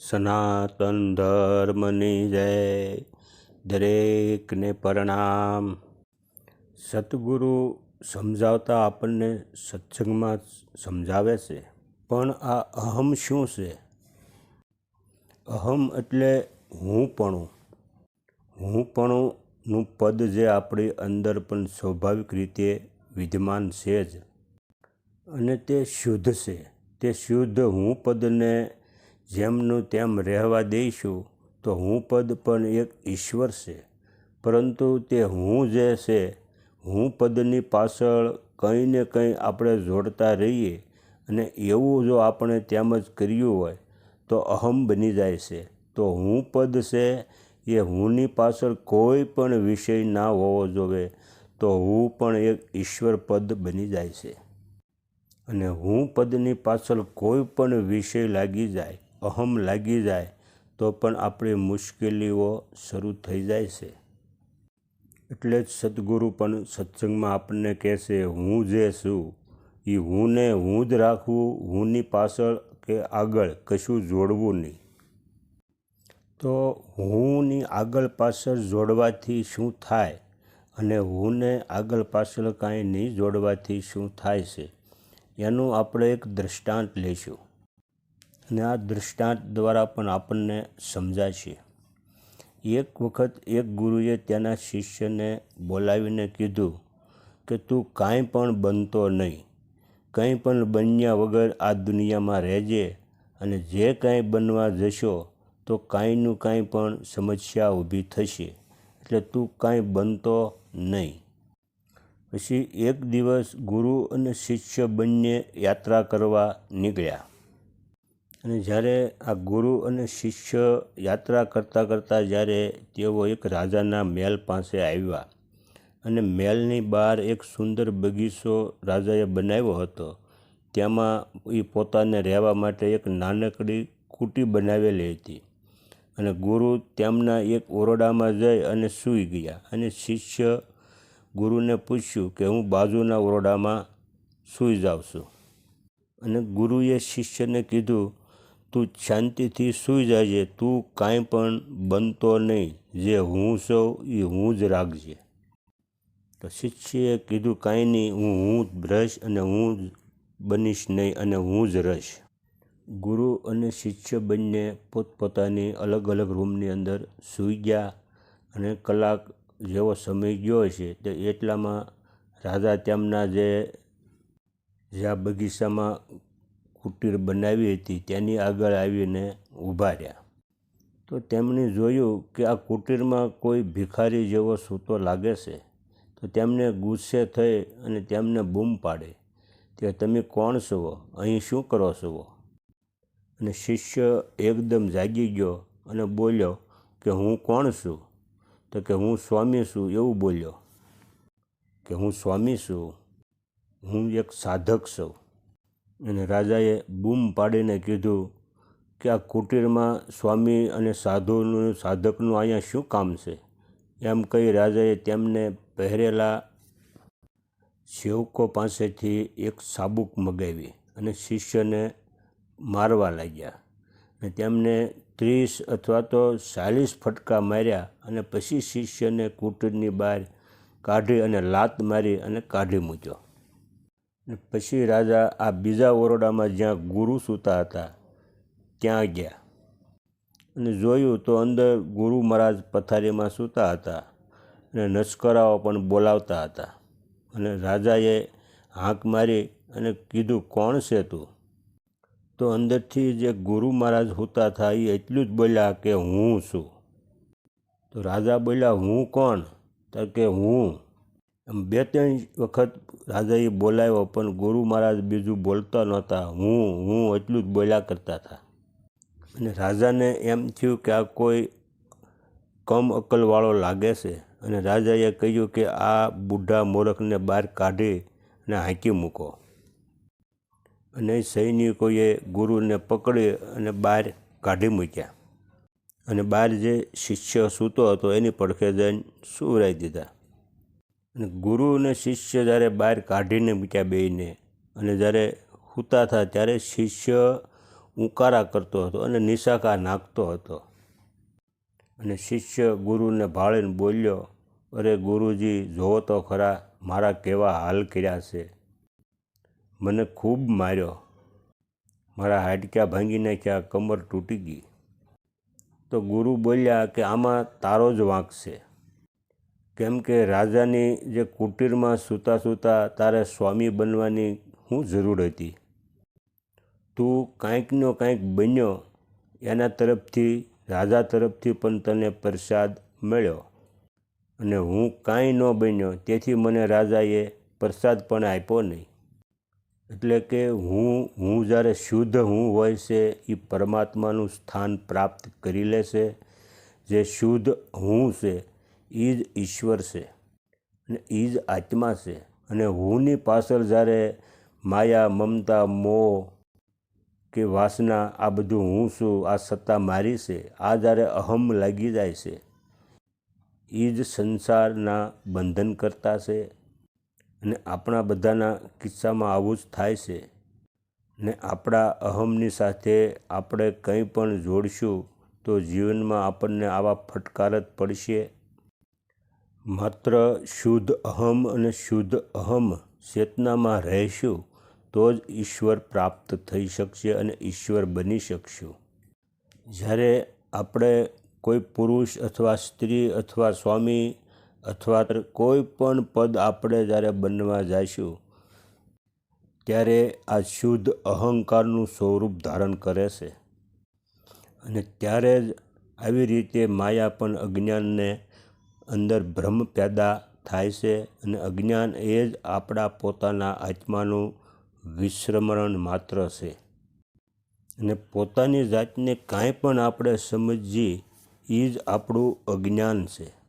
સનાતન ધર્મની જય દરેકને પ્રણામ સતગુરુ સમજાવતા આપણને સત્સંગમાં સમજાવે છે, પણ આ અહમ શું છે? અહમ એટલે હુંપણું હુંપણુંનું પદ જે આપણી અંદર પણ સ્વાભાવિક રીતે વિદ્યમાન છે જ. અને તે શુદ્ધ છે. તે શુદ્ધ હું પદને જેમનું તેમ રહેવા દઈશું, તો હું પદ પણ એક ઈશ્વર છે. પરંતુ તે હું જે છે, હું પદની પાછળ કંઈ ને કંઈ આપણે જોડતા રહીએ અને એવું જો આપણે તેમ જ કર્યું હોય, તો અહમ બની જાય છે. તો હું પદ છે એ હુંની પાછળ કોઈ પણ વિષય ના હોવો જોઈએ તો હું પણ એક ઈશ્વર પદ બની જાય છે. અને હું પદની પાછળ કોઈ પણ વિષય લાગી જાય, અહમ લાગી જાય, તો પણ આપણી મુશ્કેલીઓ શરૂ થઈ જાય છે. એટલે જ સદગુરુ પણ સત્સંગમાં આપણને કહે છે, હું જે છું એ હુંને હું જ રાખવું હુંની પાછળ કે આગળ કશું જોડવું નહીં. તો હુંની આગળ પાછળ જોડવાથી શું થાય અને હુંને આગળ પાછળ કાંઈ નહીં જોડવાથી શું થાય છે, એનું આપણે એક દૃષ્ટાંત લઈશું. અને આ દૃષ્ટાંત દ્વારા પણ આપણને સમજાશે એક વખત એક ગુરુએ તેના શિષ્યને બોલાવીને કીધું કે, તું કાંઈ પણ બનતો નહીં. કંઈ પણ બન્યા વગર આ દુનિયામાં રહેજે અને જે કાંઈ બનવા જશો તો કાંઈનું કાંઈ પણ સમસ્યા ઊભી થશે. એટલે તું કાંઈ બનતો નહીં. પછી એક દિવસ ગુરુ અને શિષ્ય બંને યાત્રા કરવા નીકળ્યા. અને જ્યારે આ ગુરુ અને શિષ્ય યાત્રા કરતાં કરતાં જ્યારે તેઓ એક રાજાના મહેલ પાસે આવ્યા અને મહેલની બહાર એક સુંદર બગીચો રાજાએ બનાવ્યો હતો તેમાં એ પોતાને રહેવા માટે એક નાનકડી કુટી બનાવેલી હતી. અને ગુરુ તેમના એક ઓરડામાં જઈ અને સૂઈ ગયા. અને શિષ્ય ગુરુને પૂછ્યું કે, હું બાજુના ઓરડામાં સૂઈ જાઉં છું. અને ગુરુએ શિષ્યને કીધું, તું શાંતિથી સૂઈ જાય તું કાંઈ પણ બનતો નહીં. જે હું છું એ હું જ રાખજે. તો શિષ્યએ કીધું, કાંઈ નહીં. હું હું જ રહીશ અને હું જ બનીશ નહીં અને હું જ રહીશ. ગુરુ અને શિષ્ય બંને પોતપોતાની અલગ અલગ રૂમની અંદર સૂઈ ગયા અને કલાક જેવો સમય ગયો છે તે એટલામાં રાજા તેમના જે આ બગીચામાં કુટીર બનાવી હતી તેની આગળ આવીને ઊભા રહ્યા. તો તેમણે જોયું કે આ કુટીરમાં કોઈ ભિખારી જેવો સૂતો લાગે છે. તો તેમને ગુસ્સે થઈ અને તેમને બૂમ પાડે કે તમે કોણ છો? અહીં શું કરો છો? અને શિષ્ય એકદમ જાગી ગયો અને બોલ્યો કે હું કોણ છું? તો કે હું સ્વામી છું એવું બોલ્યો કે હું સ્વામી છું, હું એક સાધક છું. અને રાજાએ બૂમ પાડીને કીધું કે આ કુટીરમાં સ્વામી અને સાધુનું, સાધકનું અહીંયા શું કામ છે? એમ કહી રાજાએ તેમને પહેરેલા સેવકો પાસેથી એક સાબુક મગાવી અને શિષ્યને મારવા લાગ્યા ને તેમને ત્રીસ અથવા તો ચાલીસ ફટકા માર્યા અને પછી શિષ્યને કુટીરની બહાર કાઢી અને લાત મારી અને કાઢી મૂક્યો. પછી રાજા આ બીજા ઓરડામાં જ્યાં ગુરુ સૂતા હતા, ત્યાં ગયા. અને જોયું તો અંદર ગુરુ મહારાજ પથારીમાં સૂતા હતા અને નશ્કરાઓ પણ બોલાવતા હતા. અને રાજાએ હાંક મારી અને કીધું, કોણ છે તું? તો અંદરથી જે ગુરુ મહારાજ હોતા હતા, એ એટલું જ બોલ્યા કે હું છું. તો રાજા બોલ્યા, હું કોણ? તો કે, હું. એમ બે ત્રણ વખત રાજાએ બોલાવ્યો, પણ ગુરુ મહારાજ બીજું બોલતા નહોતા. હું હું, એટલું જ બોલ્યા કરતા હતા. અને રાજાને એમ થયું કે આ કોઈ કમ અકલવાળો લાગે છે. અને રાજાએ કહ્યું કે, આ બુઢા મોરખને બહાર કાઢી અને હાંકી મૂકો. અને સૈનિકોએ ગુરુને પકડી અને બહાર કાઢી મૂક્યા. અને બહાર જે શિષ્ય સૂતો હતો એની પડખે જઈને સુવરાઈ દીધા. અને ગુરુ અને શિષ્ય જ્યારે બહાર કાઢીને મૂક્યા બેયને અને જ્યારે સૂતા હતા ત્યારે શિષ્ય ઉકારા કરતો હતો અને નિશાકા નાખતો હતો. અને શિષ્ય ગુરુને ભાળીને બોલ્યો, અરે ગુરુજી, જોવો તો ખરા, મારા કેવા હાલ કર્યા છે. મને ખૂબ માર્યો. મારા હાડક્યા ભાંગી નાખ્યા કમર તૂટી ગઈ. તો ગુરુ બોલ્યા કે આમાં તારો જ વાંક છે. કેમ કે રાજાની જે કુટીરમાં સૂતા સૂતા તારે સ્વામી બનવાની હું જરૂર હતી. તું કાંઈકનો કાંઈક બન્યો, એના તરફથી, રાજા તરફથી પણ તને પ્રસાદ મળ્યો. અને હું કાંઈ ન બન્યો, તેથી મને રાજાએ પ્રસાદ પણ આપ્યો નહીં. એટલે કે હું હું જ્યારે શુદ્ધ હું હોય છે એ પરમાત્માનું સ્થાન પ્રાપ્ત કરી લેશે જે શુદ્ધ હું છે એ જ ઈશ્વર છે અને એ જ આત્મા છે. અને હુંની પાછળ જ્યારે માયા, મમતા, મોહ કે વાસના આ બધું હું છું, આ સત્તા મારી છે, આ જ્યારે અહમ લાગી જાય છે એ જ સંસારના બંધન કરતા છે. અને આપણા બધાના કિસ્સામાં આવું જ થાય છે. ને આપણા અહમની સાથે આપણે કંઈ પણ જોડશું, તો જીવનમાં આપણને આવા ફટકાર જ પડશે. માત્ર શુદ્ધ અહમ અને શુદ્ધ અહમ ચેતનામાં રહેશું, તો જ ઈશ્વર પ્રાપ્ત થઈ શકશે અને ઈશ્વર બની શકશું. જ્યારે આપણે કોઈ પુરુષ અથવા સ્ત્રી અથવા સ્વામી અથવા કોઈ પણ પદ આપણે જ્યારે બનવા જઈશું, ત્યારે આ શુદ્ધ અહંકારનું સ્વરૂપ ધારણ કરે છે. અને ત્યારે જ આવી રીતે માયા પણ અજ્ઞાનને અંદર ભ્રમ પેદા થાય છે અને અજ્ઞાન એ જ આપણા પોતાના આત્માનું વિશ્રમરણ માત્ર છે. અને પોતાની જાતને કાંઈ પણ આપણે સમજીએ એ જ આપણું અજ્ઞાન છે.